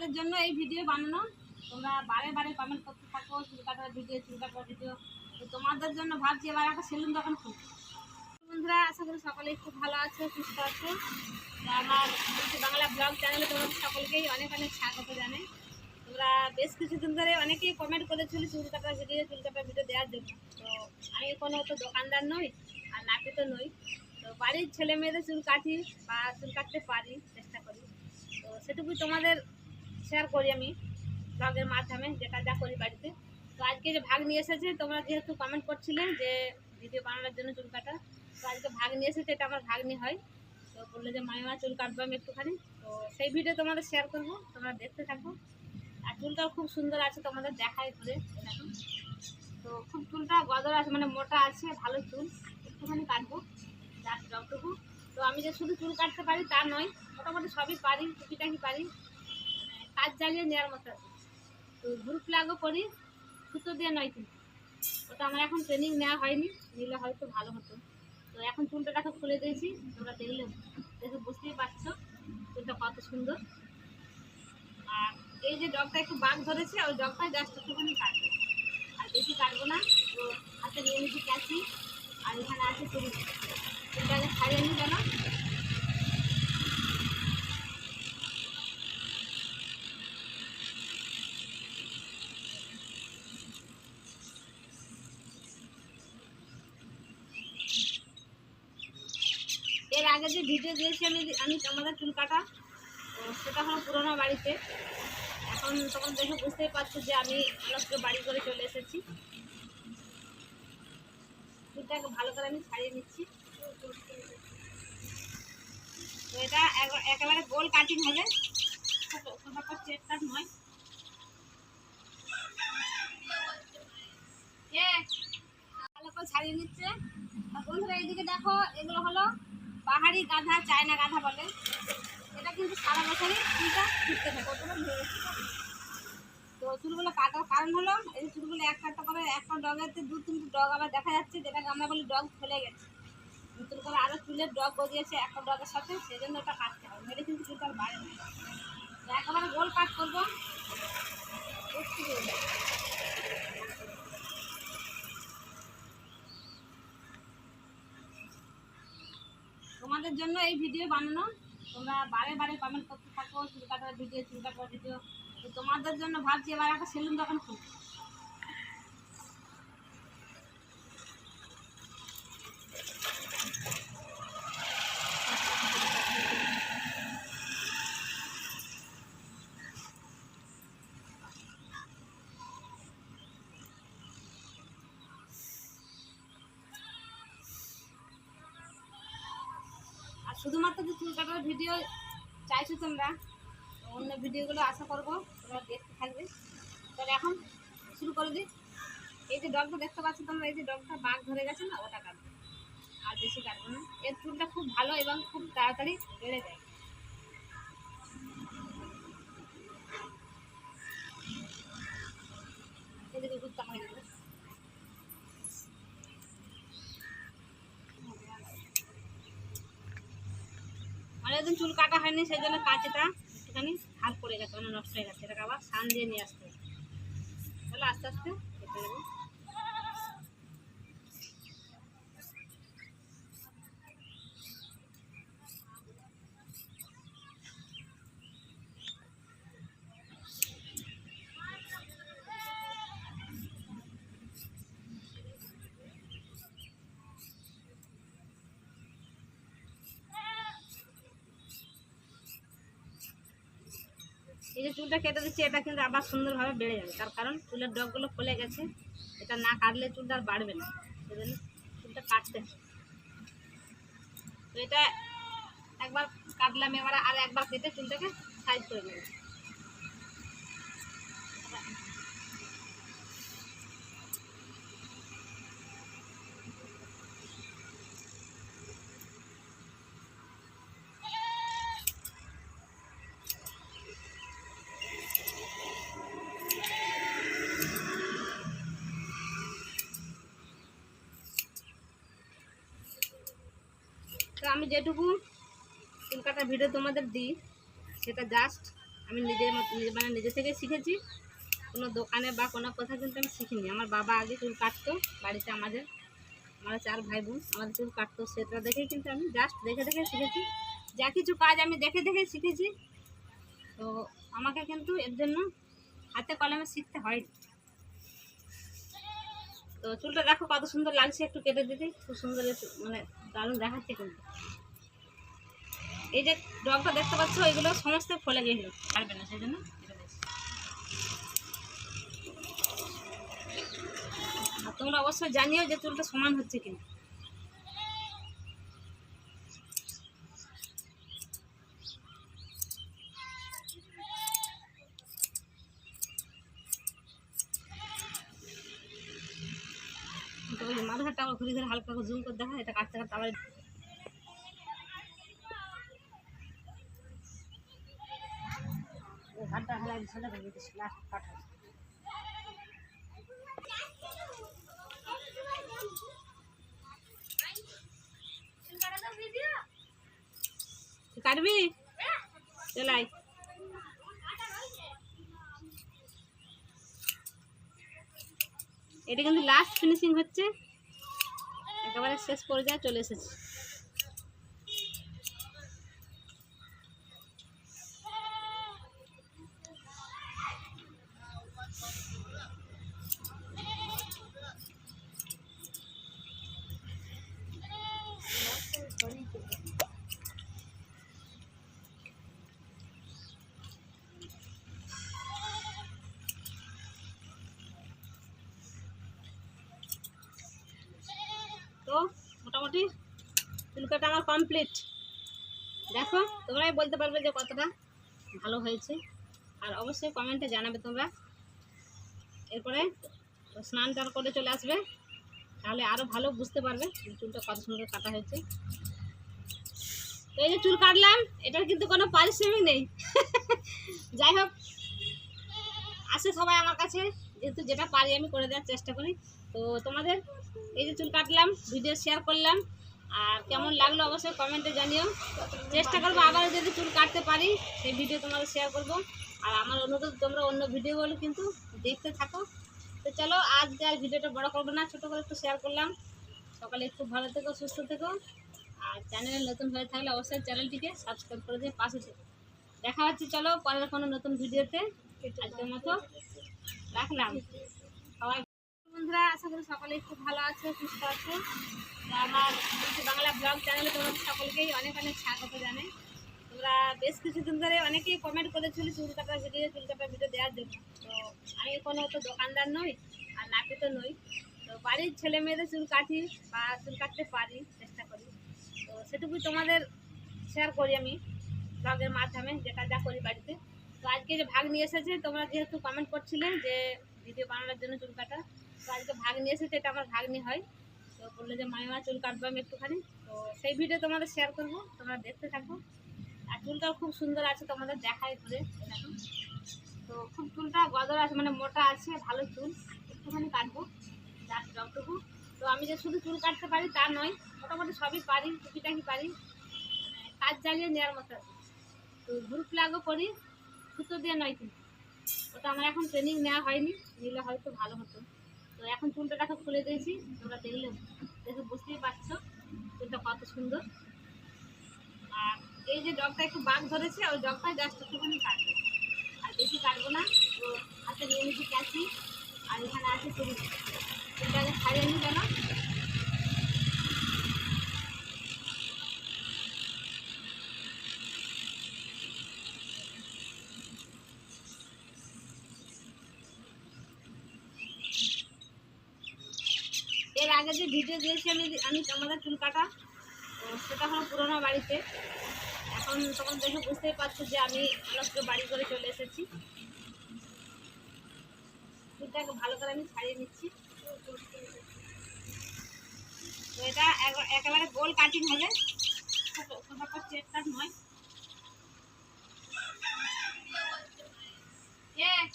তোমাদের জন্য এই ভিডিও বানানো। তোমরা বারে বারে কমেন্ট করতে থাকো চুল কাটার ভিডিও চুল কাটার ভিডিও তো তোমাদের জন্য ভাবছি এবার একটা সেলুন দোকান খুব বন্ধুরা, আশা করি সকলেই খুব ভালো আছে, সুস্থ আছে। আমার বাংলা ব্লগ চ্যানেলে তোমাদের সকলকেই অনেক অনেক স্বাগত জানাই। তোমরা বেশ কিছুদিন ধরে অনেকেই কমেন্ট করেছিল চুল কাটার ভিডিও চুল কাটার ভিডিও দেওয়ার জন্য। তো আমি কোনো তো দোকানদার নই, আর নাপি তো নই। তো বাড়ির ছেলে মেয়েদের চুল কাটি বা চুল কাটতে পারি, চেষ্টা করি। তো সেটুকুই তোমাদের শেয়ার করি আমি ব্লগের মাধ্যমে, যেটা যা করি বাড়িতে। তো আজকে যে ভাগ নিয়ে এসেছে, তোমরা যেহেতু কমেন্ট করছিলে যে ভিডিও বানানোর জন্য চুল কাটা, তো আজকে ভাগ নিয়ে এসেছে, এটা আমার ভাগ্নি হয়। তো বলল যে মামিমা চুল কাটবো আমি একটুখানি। তো সেই ভিডিও তোমাদের শেয়ার করব, তোমরা দেখতে থাকো। আর চুলটাও খুব সুন্দর আছে, তোমাদের দেখাই ঘুরে দেখো। তো খুব চুলটা গদর আছে মানে মোটা আছে, ভালো চুল, একটুখানি কাটবো যার যতটুকু। তো আমি যে শুধু চুল কাটতে পারি তা নয়, মোটামুটি সবই পারি, টুকিটাকি পারি। কাজ জ্বালিয়ে নেওয়ার মতো। কি। তো গ্রুপ লাগও করি, সুতো দিয়ে নয় কিন্তু। ওটা আমার এখন ট্রেনিং নেওয়া হয়নি, নিলে হয়তো ভালো হতো। তো এখন চুলটা দেখো খুলে দিয়েছি, তোমরা দেখলে, দেখে বুঝতেই পারছ, চুলটা কত সুন্দর। আর এই যে ডগটা একটু বাঘ ধরেছে, ওই ডগটা জাস্ট একটুখানি কাটবো। আর বেশি কাটবো না তো হাতে নিয়ে নিচ্ছি ক্যাচি, আর এখানে আছে চুরি চুলটাকে ছাড়িয়ে নিই কেন এর আগে যে ভিডিও দিয়েছি আমি আমি আমাদের চুল কাটা। সেটা হলো পুরোনো বাড়িতে। এখন তখন দেখে বুঝতেই পারছ যে আমি অনেককে বাড়ি করে চলে এসেছি। চুলটাকে ভালো করে আমি ছাড়িয়ে নিচ্ছি। তো এটা একেবারে গোল কাটিং হবে। ভালো করে ছাড়িয়ে নিচ্ছে। বন্ধুরা, এইদিকে দেখো, এগুলো হলো পাহাড়ি গাধা, চায়না গাধা বলে। এটা কিন্তু সারা বছরই চুলটা ফুটতে থাকে ওটা তো চুলগুলো কাটার কারণ হলো, এই চুলগুলো একটা একটা করে একটা ডগেতে দু তিনটে ডগ আবার দেখা যাচ্ছে, যেটাকে আমরা বলি ডগ ফেলে গেছে। নতুন করে আরও চুলের ডগ গজিয়েছে একটা ডগের সাথে সেই জন্য ওটা কাটতে হবে মেরে কিন্তু চুলটা বাড়ে না। একেবারে গোল কাট করব একটু করে দাও। তোমাদের জন্য এই ভিডিও বানানো। তোমরা বারে বারে কমেন্ট করতে থাকো চুল কাটার ভিডিও চুল কাটার ভিডিও তো তোমাদের জন্য ভাবছি এবার একটা সেলুন দোকান খুব শুধুমাত্র যে চুল কাটার ভিডিও চাইছো তোমরা, অন্য ভিডিওগুলো আশা করব, তোমরা দেখতে থাকবে। তাহলে এখন শুরু করে দিই। এই যে ডগটা দেখতে পাচ্ছ তোমরা, এই যে ডগটা বাঘ ধরে গেছে না, ওটা কাটবে। আর বেশি কাটবো না। এর চুলটা খুব ভালো এবং খুব তাড়াতাড়ি বেড়ে যায়। অনেকদিন চুল কাটা হয়নি, সেই জন্য কাঁচিটা একটুখানি হাল পড়ে গেছে মানে নষ্ট হয়ে গেছে। এটাকে আবার সান দিয়ে নিয়ে আসতে হবে। তাহলে আস্তে আস্তে কেটে নেব। এই যে চুলটা কেটে দিচ্ছি, এটা কিন্তু আবার সুন্দরভাবে বেড়ে যাবে। তার কারণ চুলের ডগগুলো খুলে গেছে, এটা না কাটলে চুলটা আর বাড়বে না। সেজন্য চুলটা কাটতে। তো এটা একবার কাটলাম এবার, আর একবার কেটে চুলটাকে সাইজ করে নেব। আমি যেটুকু চুল কাটার ভিডিও তোমাদের দিই, সেটা জাস্ট আমি নিজের মানে নিজে থেকে শিখেছি। কোনো দোকানে বা কোনো কথা কিন্তু আমি শিখিনি। আমার বাবা আগে চুল কাটতো, বাড়িতে আমাদের, আমরা চার ভাই বোন আমাদের চুল কাটতো, সেটা দেখেই কিন্তু আমি জাস্ট দেখে দেখে শিখেছি। যা কিছু কাজ আমি দেখে দেখে শিখেছি। তো আমাকে কিন্তু এর জন্য হাতে কলমে শিখতে হয় তো চুলটা দেখো কত সুন্দর লাগছে, একটু কেটে দিতে। খুব সুন্দর মানে দারুণ দেখাচ্ছে কিন্তু। এই যে ডগটা দেখতে পাচ্ছ, এগুলো সমস্ত ফলে গেছিল পারবে না, সেই জন্য তোমরা অবশ্যই জানিও যে চুলটা সমান হচ্ছে কিনা তো ওই যে মাথাটা ঘুরে ঘুরে হালকা করে জুম করে দেখা, এটা কাটতে কাটতে আবার ঘাটটা হেলাই কাটবি? চলাই এটা কিন্তু লাস্ট ফিনিশিং হচ্ছে। একেবারে শেষ পর্যায়ে চলে এসেছে। চুলকাটা আমার কমপ্লিট দেখো, তোমরাই বলতে পারবে যে কতটা ভালো হয়েছে। আর অবশ্যই কমেন্টে জানাবে তোমরা। এরপরে স্নান টান করে চলে আসবে। তাহলে আরও ভালো বুঝতে পারবে চুলটা কত সুন্দর কাটা হয়েছে। তো এই যে চুল কাটলাম, এটার কিন্তু কোনো পারিশ্রমিক নেই। যাই হোক, আসে সবাই আমার কাছে। যেহেতু যেটা পারি আমি করে দেওয়ার চেষ্টা করি। তো তোমাদের এই যে চুল কাটলাম ভিডিও শেয়ার করলাম। আর কেমন লাগল অবশ্যই কমেন্টে জানিও। চেষ্টা করব আবার যদি চুল কাটতে পারি, সেই ভিডিও তোমাদের শেয়ার করব। আর আমার অনুরোধ, তোমরা অন্য ভিডিওগুলো কিন্তু দেখতে থাকো। তো চলো, আজকে আর ভিডিওটা বড় করব না, ছোটো করে একটু শেয়ার করলাম। সকালে একটু ভালো থেকো, সুস্থ থেকো। আর চ্যানেলে নতুন হয়ে থাকলে অবশ্যই চ্যানেলটিকে সাবস্ক্রাইব করে দিয়ে পাশে থেকো। দেখা হচ্ছে, চলো, পরের কোনো নতুন ভিডিওতে আজকের মতো রাখলাম। বন্ধুরা, আশা করি সকলে খুব ভালো আছে, সুস্থ আছে। আমার বাংলা ব্লগ চ্যানেলে তোমাদের সকলকেই অনেক অনেক স্বাগত জানাই। তোমরা বেশ কিছুদিন ধরে অনেকেই কমেন্ট করেছিল চুল কাটার ভিডিও চুল কাটার ভিডিও দেওয়ার জন্য। তো আমি কোনো তো দোকানদার নই, আর নাপি তো নই। তো বাড়ির ছেলে মেয়েদের চুল কাটি বা চুল কাটতে পারি, চেষ্টা করি। তো সেটুকুই তোমাদের শেয়ার করি আমি ব্লগের মাধ্যমে, যেটা যা করি বাড়িতে। তো আজকে যে ভাগ নিয়ে এসেছে, তোমরা যেহেতু কমেন্ট করছিলে যে ভিডিও বানানোর জন্য চুল কাটা আজকে ভাগ নিয়ে এসেছে এটা আমার ভাগ্নি হয়। তো বলল যে, মামিমা, চুল কাটবো আমি একটুখানি। তো সেই ভিডিও তোমাদের শেয়ার করব, তোমরা দেখতে থাকো। আর চুলটাও খুব সুন্দর আছে তোমাদের দেখাই ঘুরে তো খুব চুলটা গদর আছে মানে মোটা আছে, ভালো চুল। একটুখানি কাটবো যার যতটুকু। তো আমি যে শুধু চুল কাটতে পারি তা নয়, মোটামুটি সবই পারি, টুকিটাকি পারি। কাজ জ্বালিয়ে নেওয়ার মতো। তো গ্রুপ লাগও করি, সুতো দিয়ে নয় কিন্তু। ওটা আমার এখন ট্রেনিং নেওয়া হয়নি, নিলে হয়তো ভালো হতো। তো এখন চুলটাকে খুলে দিয়েছি, তোমরা দেখলে, দেখে বুঝতেই পারছ চুলটা কত সুন্দর। আর এই যে ডগটা একটু বাঘ ধরেছে, ওই ডগটা জাস্ট একটুখানি কাটবে। আর বেশি কাটবো না, তো হাতে নিয়ে নিচ্ছি ক্যাচি, আর এখানে আছে চুরি চুলটাকে ছাড়িয়ে নি। কেন এর আগে যে ভিডিও দিয়েছি, আমি আমি আমাদের চুল কাটা সেটা হলো পুরোনো বাড়িতে। এখন তখন দেখে বুঝতেই পারছ যে আমি অলস্ত বাড়ি করে চলে এসেছি। চুলটাকে ভালো করে আমি ছাড়িয়ে নিচ্ছি। তো এটা এক- একেবারে গোল কাটিং হবে। কাট নয়। এ